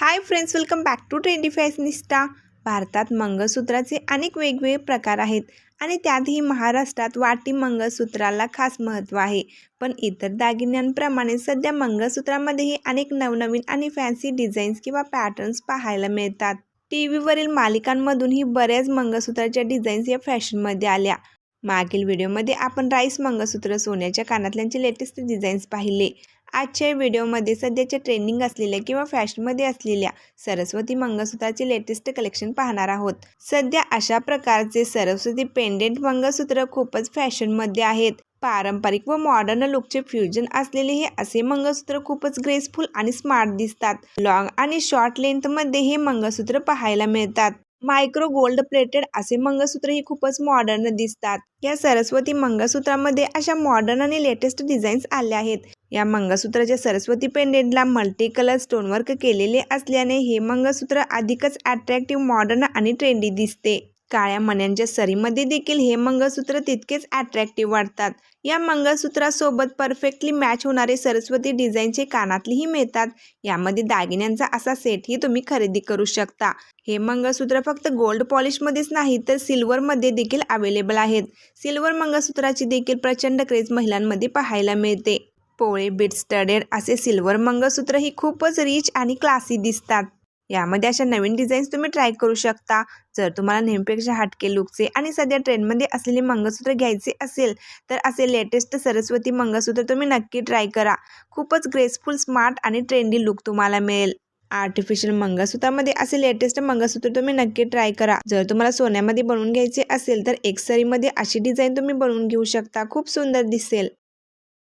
Hi friends welcome back to trendy fashionista भारतात मंगळसूत्राचे अनेक वेगवेगळे प्रकार आहेत आणि त्यातही महाराष्ट्रात वाटी मंगळसूत्राला खास महत्त्व आहे. पण इतर दागिन्यांप्रमाणे सध्या मंगळसूत्रामध्येही अनेक नवनवीन आणि फॅन्सी डिझाईन्स किंवा पॅटर्न्स पाहायला मिळतात. टी व्हीवरील मालिकांमधूनही बऱ्याच मंगळसूत्राच्या डिझाईन्स या फॅशनमध्ये आल्या. मागील व्हिडिओमध्ये आपण राईस मंगळसूत्र सोन्याच्या कानातल्यांचे लेटेस्ट डिझाईन्स पाहिले. आजच्या व्हिडिओमध्ये सध्याच्या ट्रेंडिंग असलेल्या किंवा फॅशनमध्ये असलेल्या सरस्वती मंगळसूत्राचे लेटेस्ट कलेक्शन पाहणार आहोत. सध्या अशा प्रकारचे सरस्वती पेंडेंट मंगळसूत्र खूपच फॅशनमध्ये आहेत. पारंपरिक व मॉडर्न लुकचे फ्युजन असलेले हे असे मंगळसूत्र खूपच ग्रेसफुल आणि स्मार्ट दिसतात. लॉंग आणि शॉर्ट लेंथमध्ये हे मंगळसूत्र पाहायला मिळतात. मायक्रो गोल्ड प्लेटेड असे मंगळसूत्र ही खूपच मॉडर्न दिसतात. या सरस्वती मंगळसूत्रामध्ये अशा मॉडर्न आणि लेटेस्ट डिझाईन्स आल्या आहेत. या मंगळसूत्राच्या सरस्वती पेंडेंटला मल्टी कलर स्टोनवर्क केलेले असल्याने हे मंगळसूत्र अधिकच अट्रॅक्टिव्ह मॉडर्न आणि ट्रेंडी दिसते. काळ्या मण्यांच्या सरीमध्ये देखील हे मंगळसूत्र तितकेच अट्रॅक्टिव्ह वाटतात. या मंगळसूत्रासोबत परफेक्टली मॅच होणारे सरस्वती डिझाईनचे कानातलीही मिळतात. यामध्ये दागिन्यांचा असा सेटही तुम्ही खरेदी करू शकता. हे मंगळसूत्र फक्त गोल्ड पॉलिशमध्येच नाही तर सिल्वरमध्ये देखील अवेलेबल आहेत. सिल्वर मंगळसूत्राची देखील प्रचंड क्रेज महिलांमध्ये पाहायला मिळते. पोळे बीट स्टडेड असे सिल्वर मंगळसूत्र ही खूपच रिच आणि क्लासी दिसतात. यामध्ये अशा नवीन डिझाईन्स तुम्ही ट्राय करू शकता. जर तुम्हाला नेहमीपेक्षा हटके लुकचे आणि सध्या ट्रेंडमध्ये असलेले मंगळसूत्र घ्यायचे असेल तर असे लेटेस्ट सरस्वती मंगळसूत्र तुम्ही नक्की ट्राय करा. खूपच ग्रेसफुल स्मार्ट आणि ट्रेंडी लुक तुम्हाला मिळेल. आर्टिफिशियल मंगळसूत्रामध्ये असे लेटेस्ट मंगळसूत्र तुम्ही नक्की ट्राय करा. जर तुम्हाला सोन्यामध्ये बनवून घ्यायचे असेल तर एक सरीमध्ये अशी डिझाईन तुम्ही बनवून घेऊ शकता. खूप सुंदर दिसेल.